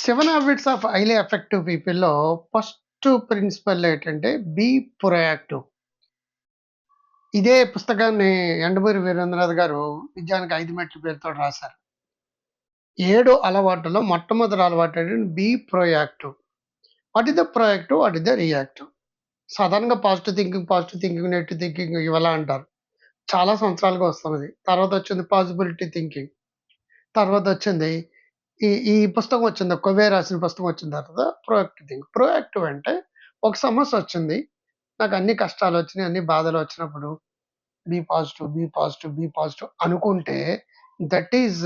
Seven habits of highly effective పీపుల్‌లో first principle ఏంటంటే be proactive. ఇదే పుస్తకాన్ని ఎండమూరి వీరేంద్రనాథ్ గారు విజయానికి 5 మెట్ల పేరుతో రాశారు. ఏడు అలవాటులో మొట్టమొదటి అలవాటు ఏంటంటే be proactive. What is the proactive? What is the reactive? సాధారణంగా positive thinking, positive thinking, negative thinking ఇవాళ అంటారు. చాలా సంవత్సరాలుగా వస్తున్నది. తర్వాత వచ్చింది పాజిబిలిటీ థింకింగ్. తర్వాత వచ్చింది ఈ ఈ పుస్తకం వచ్చింది. కొవే రాసిన పుస్తకం వచ్చిన తర్వాత ప్రొయాక్టివ్ థింక్. ప్రొయాక్టివ్ అంటే ఒక సమస్య వచ్చింది. నాకు అన్ని కష్టాలు వచ్చినాయి, అన్ని బాధలు వచ్చినప్పుడు be positive, be positive, be positive అనుకుంటే దట్ ఈజ్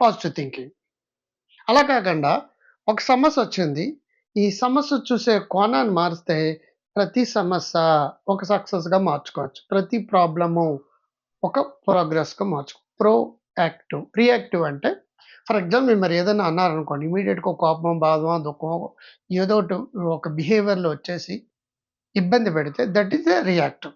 పాజిటివ్ థింకింగ్. అలా కాకుండా ఒక సమస్య వచ్చింది. ఈ సమస్య చూసే కోణాన్ని మారిస్తే ప్రతి సమస్య ఒక సక్సెస్‌గా మార్చుకోవచ్చు. ప్రతి ప్రాబ్లము ఒక ప్రోగ్రెస్‌గా మార్చుకో ప్రో యాక్టివ్ రియాక్టివ్ అంటే ఫర్ ఎగ్జాంపుల్ మరి ఏదైనా అన్నారనుకోండి ఇమీడియట్గా కోపమో, బాధమో, దుఃఖమో ఏదో ఒకటి ఒక బిహేవియర్‌లో వచ్చేసి ఇబ్బంది పెడితే that is a reactive.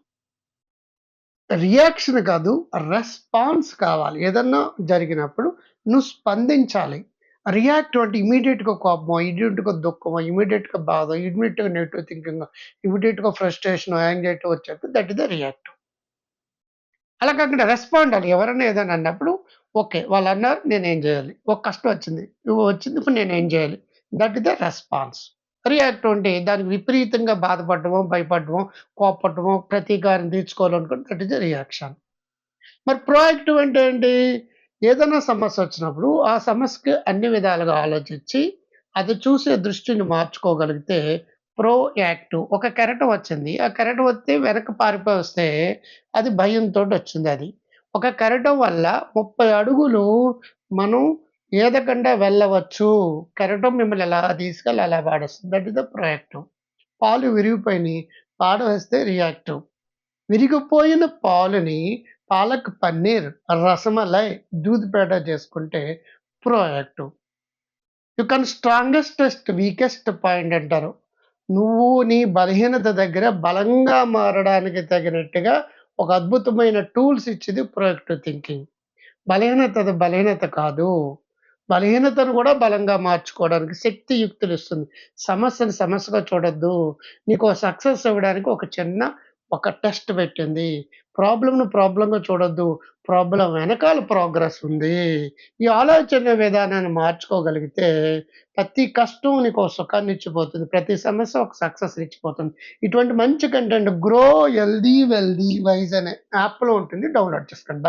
Reaction కాదు రెస్పాన్స్ కావాలి. ఏదన్నా జరిగినప్పుడు నువ్వు స్పందించాలి. రియాక్ట్ అంటే ఇమీడియట్గా కోపమో, ఇమీడియట్గా దుఃఖమో, ఇమీడియట్గా బాధ ఇమీడియట్గా నెగిటివ్ థింకింగ్ ఇమీడియట్గా ఫ్రస్ట్రేషన్ యాంగ్జైటీ వచ్చేస్తే దట్ ఇస్ ద రియాక్టివ్. అలా కాకుండా రెస్పాండ్ అవ్వాలి. ఎవరైనా ఏదైనా అన్నప్పుడు ఓకే. వాళ్ళన్నారు నేనేం చేయాలి? ఒక కష్టం వచ్చింది. నువ్వు వచ్చింది ఇప్పుడు నేనేం చేయాలి? That the response. రియాక్ట్ ఉంటే దానికి విపరీతంగా బాధపడడమో, భయపడడమో, కోప్పడడమో, ప్రతీకారం తీర్చుకోవాలనుకుంటే దట్ ఇస్ ద రియాక్షన్. మరి ప్రోయాక్టివ్ అంటే ఏంటి? ఏదైనా సమస్య వచ్చినప్పుడు ఆ సమస్యకి అన్ని విధాలుగా ఆలోచించి అది చూసే దృష్టిని మార్చుకోగలిగితే ప్రో యాక్టివ్ ఒక కెరటం వచ్చింది. ఆ కెరటం వస్తే వెనక పారిపోయి వస్తే అది భయంతో వచ్చింది అది ఒక కెరటం వల్ల 30 అడుగులు మనం ఏదకుండా వెళ్ళవచ్చు. కెరటం మిమ్మల్ని ఎలా తీసుకెళ్ళి అలా వాడేస్తుంది దట్ ఇస్ ద ప్రొయాక్టివ్. పాలు విరిగిపోయినాయి. పాడవేస్తే రియాక్టివ్. విరిగిపోయిన పాలుని పాలక్ పన్నీర్, రసమలై, దూద్ పేడ చేసుకుంటే proactive. You can strongest test weakest point అంటారు. నువ్వు నీ బలహీనత దగ్గర బలంగా మారడానికి తగినట్టుగా ఒక అద్భుతమైన టూల్స్ ఇచ్చేది ప్రొయాక్టివ్ థింకింగ్. బలహీనత బలహీనత కాదు. బలహీనతను కూడా బలంగా మార్చుకోవడానికి శక్తియుక్తులు ఇస్తుంది. సమస్యను సమస్యగా చూడొద్దు. నీకు సక్సెస్ ఇవ్వడానికి ఒక చిన్న ఒక టెస్ట్ పెట్టింది. ప్రాబ్లంను ప్రాబ్లంగా చూడొద్దు. ప్రాబ్లం వెనకాల ప్రోగ్రెస్ ఉంది. ఈ ఆలోచన విధానాన్ని మార్చుకోగలిగితే ప్రతి కష్టం నీకో సుఖాన్ని ఇచ్చిపోతుంది. ప్రతి సమస్య ఒక సక్సెస్ ఇచ్చిపోతుంది. ఇటువంటి మంచి content grow healthy wealthy wise అనే యాప్‌లో ఉంటుంది. డౌన్‌లోడ్ చేసుకోండి.